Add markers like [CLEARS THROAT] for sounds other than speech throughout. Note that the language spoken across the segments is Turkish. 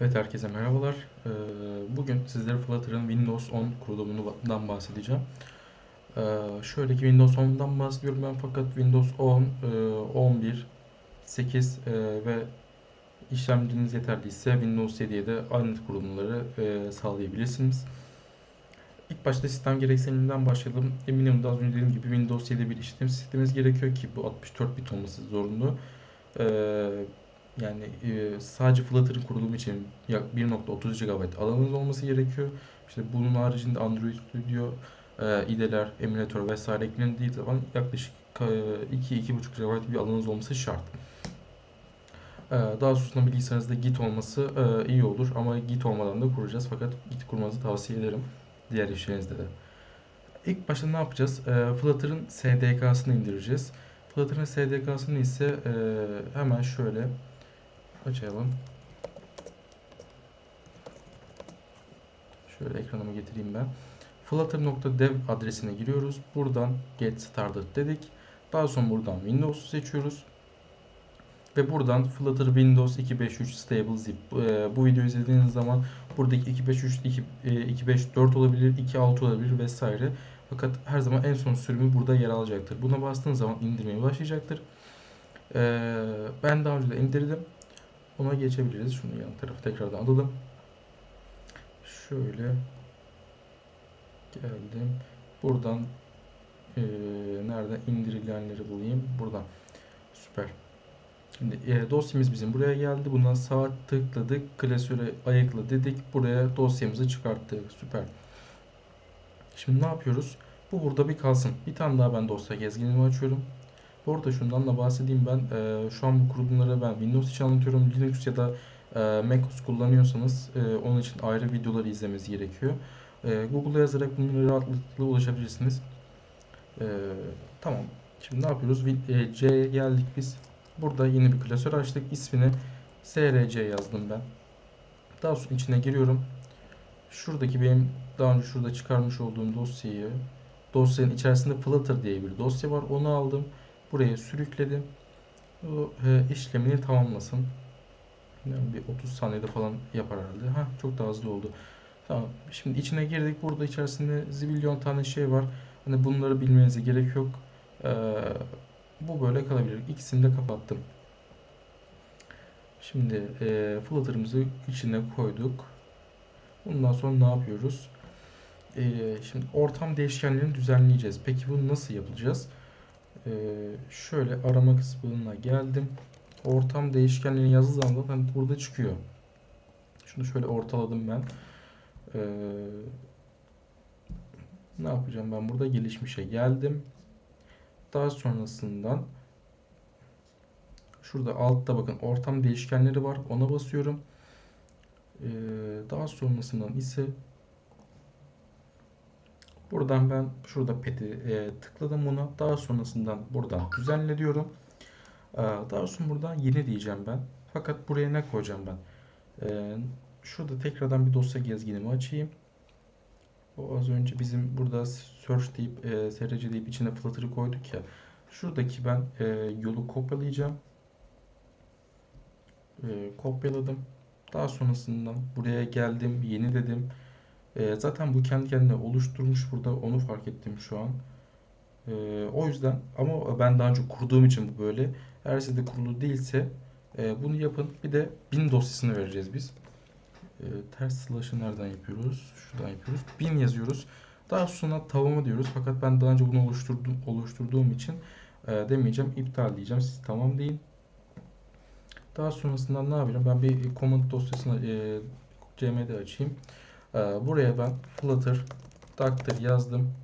Evet herkese merhabalar. Ee, Bugün sizlere Flutter'ın Windows 10 kurulumundan bahsedeceğim. Ee, Şöyle ki Windows 10'dan bahsediyorum ben fakat Windows 10, e, 11, 8 e, ve işlemciniz yeterliyse Windows 7'ye de aynı kurulumları e, sağlayabilirsiniz. İlk başta sistem gereksiniminden başlayalım. Eminim az önce dediğim gibi Windows 7 bir işletim sistemimiz gerekiyor ki bu 64 bit olması zorunlu. Yani e, sadece Flutter'ın kurulumu için yak 1.30 GB alanınız olması gerekiyor. İşte bunun haricinde Android Studio, e, IDE'ler, emülatör vesaire eklendiği zaman yaklaşık 2-2.5 GB bir alanınız olması şart. E, daha sonrasında bilgisayarınızda Git olması e, iyi olur ama Git olmadan da kuracağız fakat Git kurmanızı tavsiye ederim diğer işlerinizde de. İlk başta ne yapacağız? E, Flutter'ın SDK'sını indireceğiz. Flutter'ın SDK'sını ise e, hemen şöyle açalım. Şöyle ekranıma getireyim ben. Flutter.dev adresine giriyoruz. Buradan get started dedik. Daha sonra buradan Windows'u seçiyoruz. Ve buradan Flutter Windows 253 Stable Zip. E, bu videoyu izlediğiniz zaman buradaki 253, 2, e, 254 olabilir, 26 olabilir vesaire. Fakat her zaman en son sürümü burada yer alacaktır. Buna bastığınız zaman indirmeye başlayacaktır. E, ben daha önce de indirdim. Ona geçebiliriz. Şunu yan tarafı tekrardan alalım. Şöyle geldim. Buradan e, nerede indirilenleri bulayım. Buradan. Süper. Şimdi e, dosyamız bizim buraya geldi. Bundan sağ tıkladık. Klasöre ayıkla dedik. Buraya dosyamızı çıkarttık. Süper. Şimdi ne yapıyoruz? Bu burada bir kalsın. Bir tane daha ben dosya gezginimi açıyorum. Bu arada şundan da bahsedeyim ben. E, şu an bu kurulumları ben Windows için anlatıyorum. Linux ya da e, macOS kullanıyorsanız e, onun için ayrı videoları izlemeniz gerekiyor. E, Google'a yazarak bunlara rahatlıkla ulaşabilirsiniz. E, tamam. Şimdi ne yapıyoruz? E, C'ye geldik biz. Burada yeni bir klasör açtık. İsmini src yazdım ben. Daha sonra içine giriyorum. Şuradaki benim daha önce şurada çıkarmış olduğum dosyayı dosyanın içerisinde Flutter diye bir dosya var. Onu aldım. Buraya sürükledim. O e, işlemini tamamlasın. Yani bir 30 saniyede falan yapar herhalde. Ha çok daha hızlı oldu. Tamam. Şimdi içine girdik. Burada içerisinde zibilyon tane şey var. Hani bunları bilmenize gerek yok. Ee, bu böyle kalabilir. İkisini de kapattım. Şimdi e, Flutter'ımızı içine koyduk. Bundan sonra ne yapıyoruz? E, şimdi ortam değişkenlerini düzenleyeceğiz. Peki bunu nasıl yapacağız? Ee, şöyle arama kısmına geldim. Ortam değişkenlerini yazdığı zaman hani burada çıkıyor. Şunu şöyle ortaladım ben. Ee, ne yapacağım ben burada gelişmişe geldim. Daha sonrasından şurada altta bakın ortam değişkenleri var. Ona basıyorum. Ee, daha sonrasından ise Buradan ben şurada pet'i e, tıkladım buna. Daha sonrasından buradan düzenle diyorum. E, daha sonra buradan yeni diyeceğim ben. Fakat buraya ne koyacağım ben? E, şurada tekrardan bir dosya gezginimi açayım. O az önce bizim burada search deyip e, src deyip içine flutter'ı koyduk ya. Şuradaki ben e, yolu kopyalayacağım. E, kopyaladım. Daha sonrasından buraya geldim, yeni dedim. E, zaten bu kendi kendine oluşturmuş burada onu fark ettim şu an. E, o yüzden ama ben daha önce kurduğum için bu böyle. Eğer sizde kurulu değilse e, bunu yapın. Bir de bin dosyasını vereceğiz biz. E, ters slash'ı nereden yapıyoruz? Şuradan yapıyoruz. Bin yazıyoruz. Daha sonra tavama diyoruz. Fakat ben daha önce bunu oluşturdum, oluşturduğum için e, demeyeceğim. iptal diyeceğim. Siz tamam deyin. Daha sonrasında ne yapacağım? Ben bir command dosyasını e, cmd açayım. Ee, buraya ben Flutter Doctor yazdım.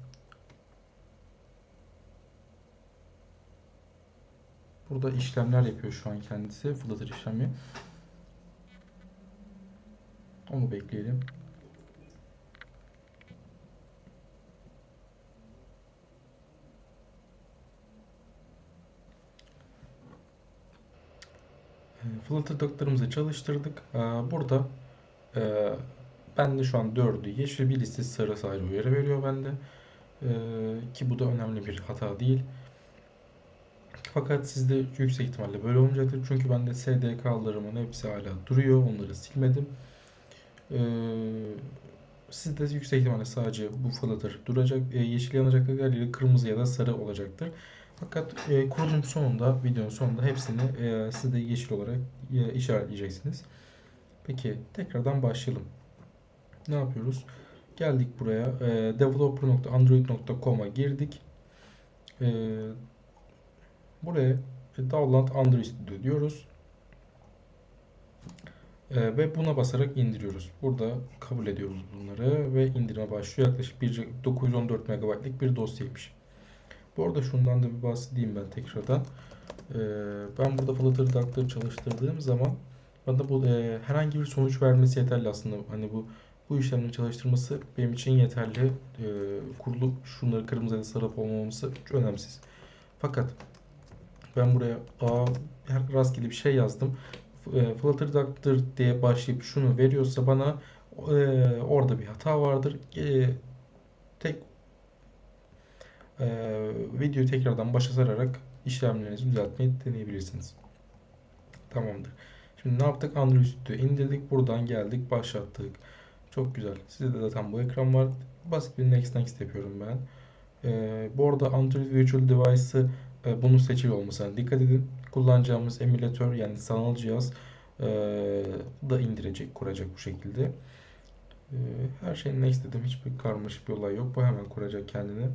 Burada işlemler yapıyor şu an kendisi. Flutter işlemi. Onu bekleyelim. Ee, Flutter Doctor'ımızı çalıştırdık. Ee, burada e, ben de şu an 4'ü yeşil bir liste sarı sarı uyarı veriyor bende. Ee, ki bu da önemli bir hata değil. Fakat sizde yüksek ihtimalle böyle olmayacaktır. Çünkü bende SDK'larımın hepsi hala duruyor. Onları silmedim. Ee, sizde yüksek ihtimalle sadece bu Flutter duracak. Ee, yeşil yanacak ile kırmızı ya da sarı olacaktır. Fakat e, kurulum sonunda, videonun sonunda hepsini e, siz yeşil olarak e, işaretleyeceksiniz. Peki tekrardan başlayalım. Ne yapıyoruz? Geldik buraya. E, developer.android.com'a girdik. E, buraya download Android Studio diyoruz. E, ve buna basarak indiriyoruz. Burada kabul ediyoruz bunları ve indirime başlıyor. Yaklaşık bir 914 MB'lik bir dosyaymış. Bu arada şundan da bir bahsedeyim ben tekrardan. E, ben burada Flutter Duck'ları çalıştırdığım zaman bana bu e, herhangi bir sonuç vermesi yeterli aslında. Hani bu bu işlemleri çalıştırması benim için yeterli. E, kurulu şunları kırmızı ya sarı olmaması çok önemsiz. Fakat ben buraya A her rastgele bir şey yazdım. E, Flutter Duck'tır diye başlayıp şunu veriyorsa bana e, orada bir hata vardır. E, tek e, videoyu tekrardan başa sararak işlemlerinizi düzeltmeyi deneyebilirsiniz. Tamamdır. Şimdi ne yaptık? Android Studio indirdik. Buradan geldik. Başlattık. Çok güzel. Sizde de zaten bu ekran var. Basit bir next next yapıyorum ben. Ee, bu arada Android Virtual Device'ı e, bunun seçili olmasına dikkat edin. Kullanacağımız emülatör yani sanal cihaz e, da indirecek, kuracak bu şekilde. E, her şey next dedim. Hiçbir karmaşık bir olay yok. Bu hemen kuracak kendini.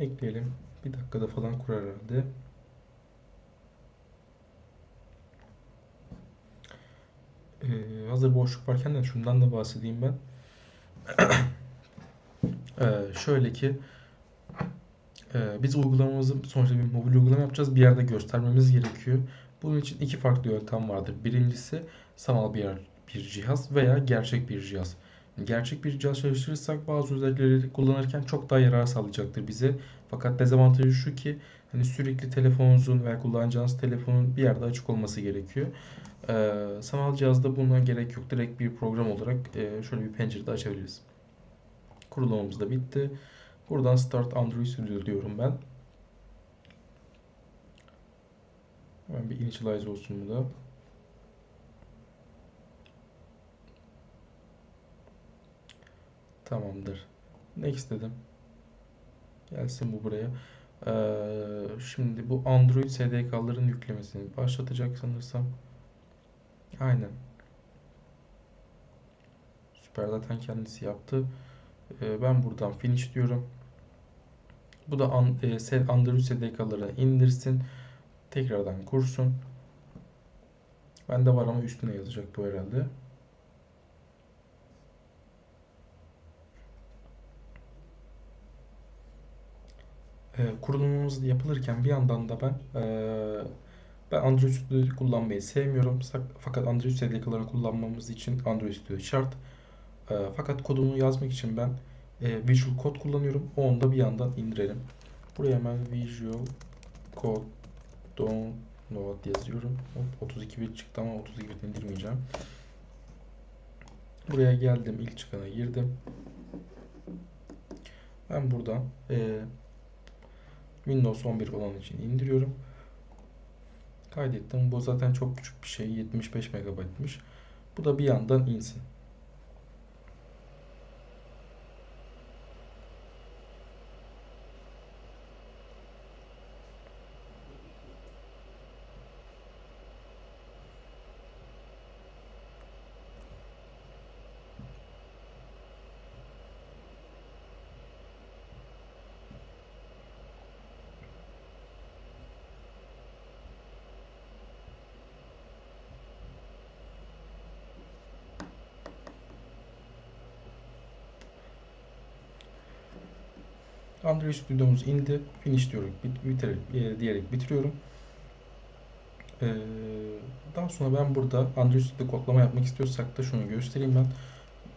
Bekleyelim. Bir dakikada falan kurar herhalde. Ee, hazır boşluk varken de şundan da bahsedeyim ben. [CLEARS THROAT] ee, şöyle ki e, biz uygulamamızı sonuçta bir mobil uygulama yapacağız. Bir yerde göstermemiz gerekiyor. Bunun için iki farklı yöntem vardır. Birincisi sanal bir bir cihaz veya gerçek bir cihaz. Gerçek bir cihaz çalıştırırsak bazı özellikleri kullanırken çok daha yarar sağlayacaktır bize. Fakat dezavantajı şu ki hani sürekli telefonunuzun veya kullanacağınız telefonun bir yerde açık olması gerekiyor. Ee, sanal cihazda buna gerek yok. Direkt bir program olarak e, şöyle bir pencerede açabiliriz. Kurulumumuz da bitti. Buradan Start Android Studio diyorum ben. Hemen bir initialize olsun bu da. Tamamdır. Next dedim. Gelsin bu buraya. Ee, şimdi bu Android SDK'ların yüklemesini başlatacak sanırsam. Aynen. Süper zaten kendisi yaptı. Ee, ben buradan finish diyorum. Bu da e, Android SDK'ları indirsin. Tekrardan kursun. Bende var ama üstüne yazacak bu herhalde. E, kurulumumuz yapılırken bir yandan da ben e, ben Android Studio kullanmayı sevmiyorum. Fakat Android SDK'larını kullanmamız için Android Studio şart. E, fakat kodumu yazmak için ben e, Visual Code kullanıyorum. Onu da bir yandan indirelim. Buraya hemen Visual Code download yazıyorum. Hop, 32 bit çıktı ama 32 bit indirmeyeceğim. Buraya geldim. ilk çıkana girdim. Ben buradan e, Windows 11 olan için indiriyorum. Kaydettim. Bu zaten çok küçük bir şey. 75 MB'mış. Bu da bir yandan insin. Android Studio'muz indi. Finish diyorum. Bit, bitir, e, diyerek bitiriyorum. Ee, daha sonra ben burada Android Studio kodlama yapmak istiyorsak da şunu göstereyim ben.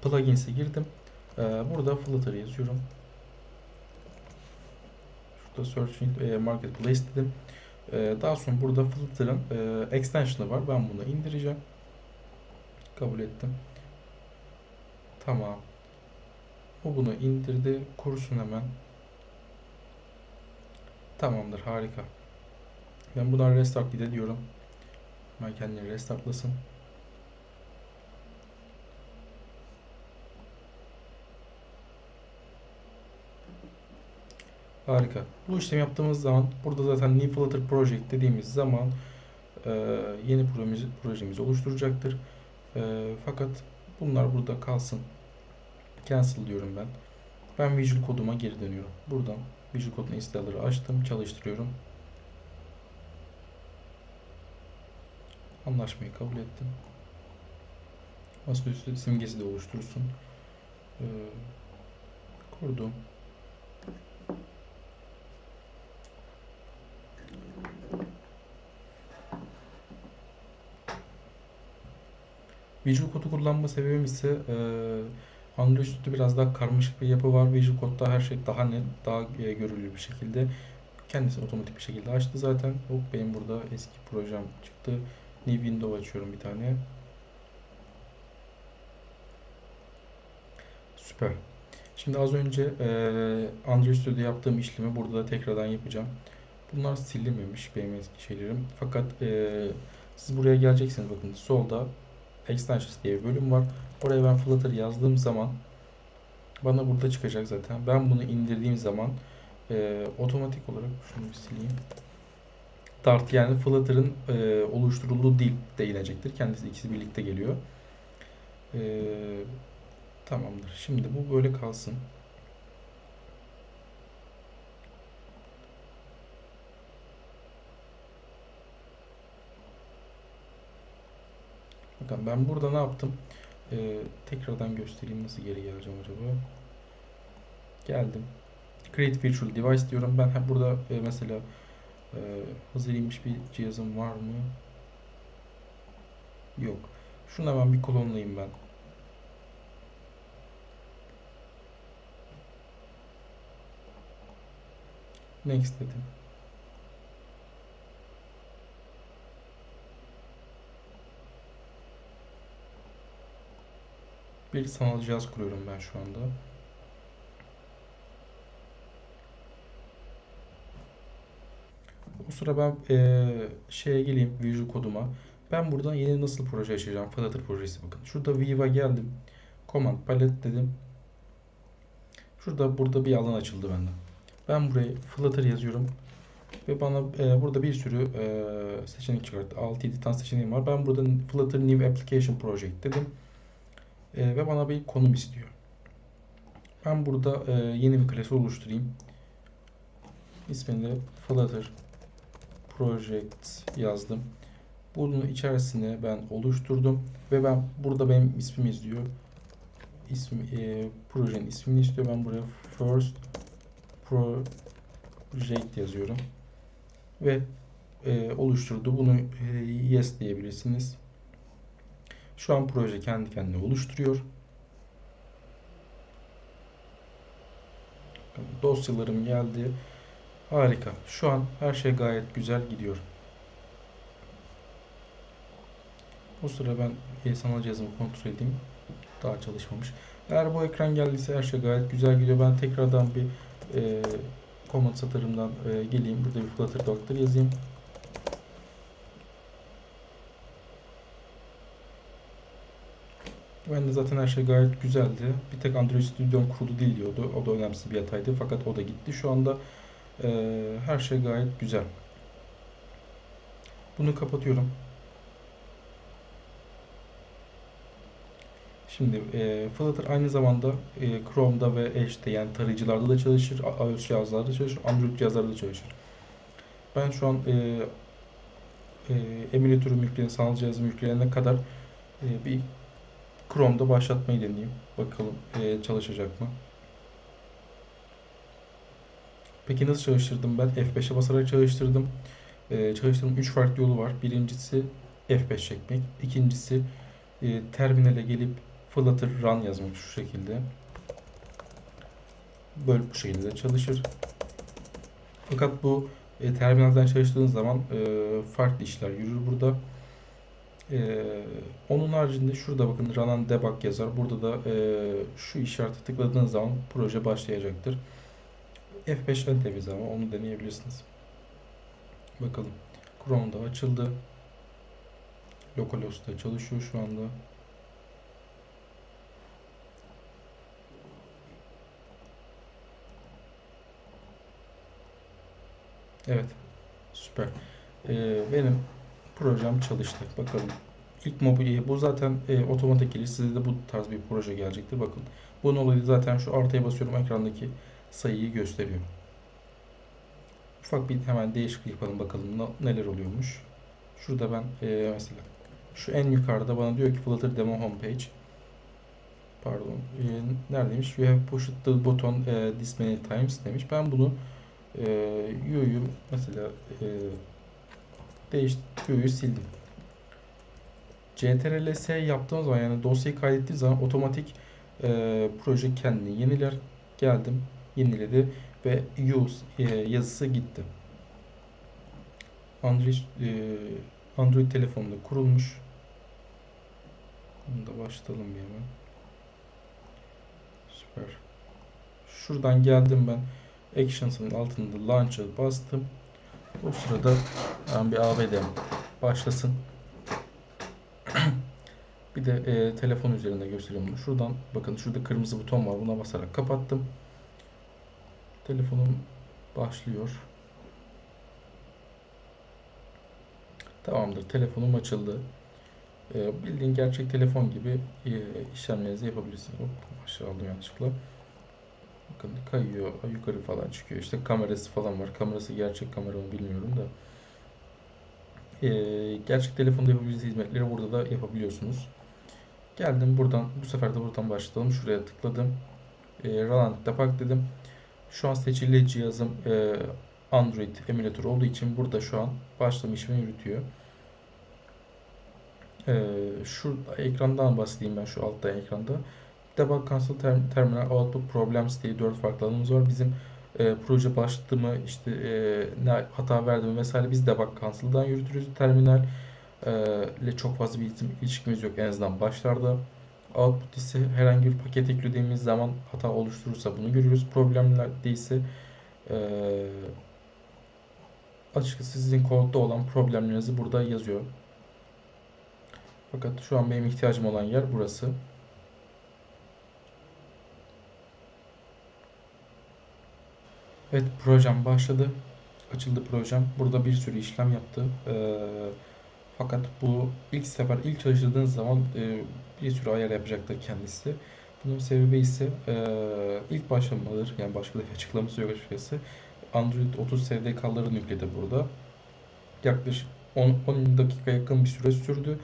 Plugins'e girdim. Ee, burada Flutter yazıyorum. Şurada Search e, Marketplace dedim. Ee, daha sonra burada Flutter'ın e, extension'ı var. Ben bunu indireceğim. Kabul ettim. Tamam. O bunu indirdi. Kursun hemen. Tamamdır, harika. Ben buradan restart gide diyorum. Hemen kendini restartlasın. Harika. Bu işlemi yaptığımız zaman burada zaten New Flutter Project dediğimiz zaman e, yeni projemizi, projemizi oluşturacaktır. E, fakat bunlar burada kalsın. Cancel diyorum ben. Ben Visual koduma geri dönüyorum. Buradan Visual Code'un installer'ı açtım, çalıştırıyorum. Anlaşmayı kabul ettim. Masaüstü simgesi de oluştursun. Ee, kurdum. Visual Code'u kullanma sebebim ise e, Android Studio biraz daha karmaşık bir yapı var. Visual Code'da her şey daha net, daha e, görülür bir şekilde. Kendisi otomatik bir şekilde açtı zaten. Hop benim burada eski projem çıktı. New Window açıyorum bir tane. Süper. Şimdi az önce e, Android Studio'da yaptığım işlemi burada da tekrardan yapacağım. Bunlar silinmemiş benim eski şeylerim. Fakat e, siz buraya geleceksiniz bakın solda Extensions diye bir bölüm var. Oraya ben Flutter yazdığım zaman bana burada çıkacak zaten. Ben bunu indirdiğim zaman e, otomatik olarak şunu bir sileyim. Dart yani Flutter'ın e, oluşturulduğu dil de inecektir. Kendisi ikisi birlikte geliyor. E, tamamdır. Şimdi bu böyle kalsın. Bakın ben burada ne yaptım? Ee, tekrardan göstereyim nasıl geri geleceğim acaba. Geldim. Create Virtual Device diyorum. Ben hep burada e, mesela e, hazır inmiş bir cihazım var mı? Yok. Şunu hemen bir klonlayayım ben. Next dedim. Bir sanal cihaz kuruyorum ben şu anda. O sıra ben eee, şeye geleyim Visual koduma. Ben buradan yeni nasıl proje açacağım? Flutter projesi bakın. Şurada Viva geldim. Command Palette dedim. Şurada burada bir alan açıldı bende. Ben buraya Flutter yazıyorum. Ve bana eee, burada bir sürü eee, seçenek çıkarttı. 6-7 tane seçeneğim var. Ben burada Flutter New Application Project dedim. Eee, ve bana bir konum istiyor. Ben burada eee, yeni bir klası oluşturayım. İsmini Flutter Project yazdım. Bunun içerisine ben oluşturdum ve ben burada benim ismim izliyor. İsmi, e, projenin ismini istiyor. Ben buraya First Project yazıyorum. Ve e, oluşturdu. Bunu e, yes diyebilirsiniz. Şu an proje kendi kendine oluşturuyor. Dosyalarım geldi. Harika. Şu an her şey gayet güzel gidiyor. O sıra ben sanal cihazımı kontrol edeyim. Daha çalışmamış. Eğer bu ekran geldiyse her şey gayet güzel gidiyor. Ben tekrardan bir e, command satırımdan e, geleyim. Burada bir Flutter Doctor yazayım. Ben de zaten her şey gayet güzeldi. Bir tek Android Studio'm kurulu değil diyordu. O da önemsiz bir hataydı. Fakat o da gitti. Şu anda e, her şey gayet güzel. Bunu kapatıyorum. Şimdi e, Flutter aynı zamanda e, Chrome'da ve Edge'de yani tarayıcılarda da çalışır, iOS cihazlarda çalışır, Android cihazlarda da çalışır. Ben şu an e, e, emülatörüm yükleyen, sanal cihazım yüklenene kadar e, bir Chrome'da başlatmayı deneyeyim. Bakalım e, çalışacak mı? Peki nasıl çalıştırdım ben? F5'e basarak çalıştırdım. E, çalıştırdığım 3 farklı yolu var. Birincisi F5 çekmek. İkincisi e, terminale gelip Flutter Run yazmak şu şekilde. Böyle bu şekilde çalışır. Fakat bu e, terminalden çalıştığınız zaman e, farklı işler yürür burada. E, onun haricinde şurada bakın Run Debug yazar. Burada da e, şu işareti tıkladığınız zaman proje başlayacaktır. F5 en temiz ama onu deneyebilirsiniz. Bakalım. Chrome'da açıldı. Localhost'ta çalışıyor şu anda. Evet. Süper. Ee, benim projem çalıştı. Bakalım. İlk mobilya bu zaten e, otomatik gelir. Size de bu tarz bir proje gelecektir. Bakın. Bunun olayı zaten şu artıya basıyorum ekrandaki sayıyı gösteriyor. Ufak bir hemen değişiklik yapalım bakalım neler oluyormuş. Şurada ben e, mesela şu en yukarıda bana diyor ki Flutter Demo Homepage. Pardon. E, neredeymiş? You have pushed the button e, this many times demiş. Ben bunu e, U'yu mesela e, değiş U'yu sildim. CTRL-S yaptığım zaman yani dosyayı kaydettiğim zaman otomatik e, proje kendini yeniler. Geldim, yeniledi ve use e, yazısı gitti. Android e, Android telefonunda kurulmuş. Bunu da başlayalım bir hemen. Süper. Şuradan geldim ben. Actions'ın altında Launch'a bastım. O sırada ben bir AVD'm başlasın. [CLEARS THROAT] bir de e, telefon üzerinde gösteriyorum bunu. Şuradan bakın şurada kırmızı buton var. Buna basarak kapattım. Telefonum başlıyor. Tamamdır. Telefonum açıldı. E, bildiğin gerçek telefon gibi e, işlemlerinizi yapabilirsiniz. Hop, aşağı aldım yanlışlıkla. Bakın kayıyor, yukarı falan çıkıyor. İşte kamerası falan var. Kamerası gerçek kamera mı bilmiyorum da. E, gerçek telefonda yapabileceğiniz hizmetleri burada da yapabiliyorsunuz. Geldim buradan, bu sefer de buradan başlayalım. Şuraya tıkladım. E, Run Depak dedim. Şu an seçili cihazım e, Android emülatör olduğu için burada şu an başlama işlemi yürütüyor. E, şurada ekrandan bahsedeyim ben şu altta ekranda. Debug Console Term- Terminal Output Problems diye dört farklı alanımız var. Bizim e, proje başladı mı işte e, ne hata verdi mi vesaire biz Debug Console'dan yürütürüz. Terminal e, ile çok fazla bir ilişkimiz yok en azından başlarda. Output ise herhangi bir paket eklediğimiz zaman hata oluşturursa bunu görürüz. Problemlerde ise e, açıkçası sizin kodda olan problemlerinizi burada yazıyor. Fakat şu an benim ihtiyacım olan yer burası. Evet projem başladı. Açıldı projem. Burada bir sürü işlem yaptı. Ee, fakat bu ilk sefer ilk çalıştırdığınız zaman e, bir sürü ayar yapacaktır kendisi. Bunun sebebi ise e, ilk başlamadır. Yani başka bir açıklaması yok açıkçası. Android 30 SDK'larını yükledi burada. Yaklaşık 10, 10 dakika yakın bir süre sürdü.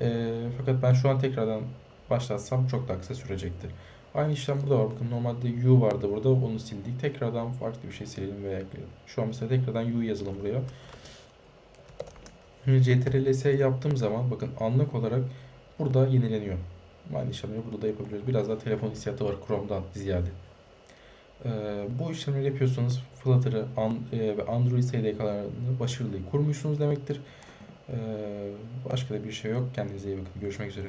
E, fakat ben şu an tekrardan başlatsam çok daha kısa sürecektir. Aynı işlem burada var. Bakın normalde U vardı burada. Onu sildik. Tekrardan farklı bir şey silelim veya ekleyelim. Şu an mesela tekrardan U yazalım buraya. Şimdi CTRL-S yaptığım zaman bakın anlık olarak burada yenileniyor. Aynı işlemleri burada da yapabiliyoruz. Biraz daha telefon hissiyatı var Chrome'dan ziyade. Ee, bu işlemleri yapıyorsanız Flutter'ı e, ve Android SDK'larını başarılı kurmuşsunuz demektir. Ee, başka da bir şey yok. Kendinize iyi bakın. Görüşmek üzere.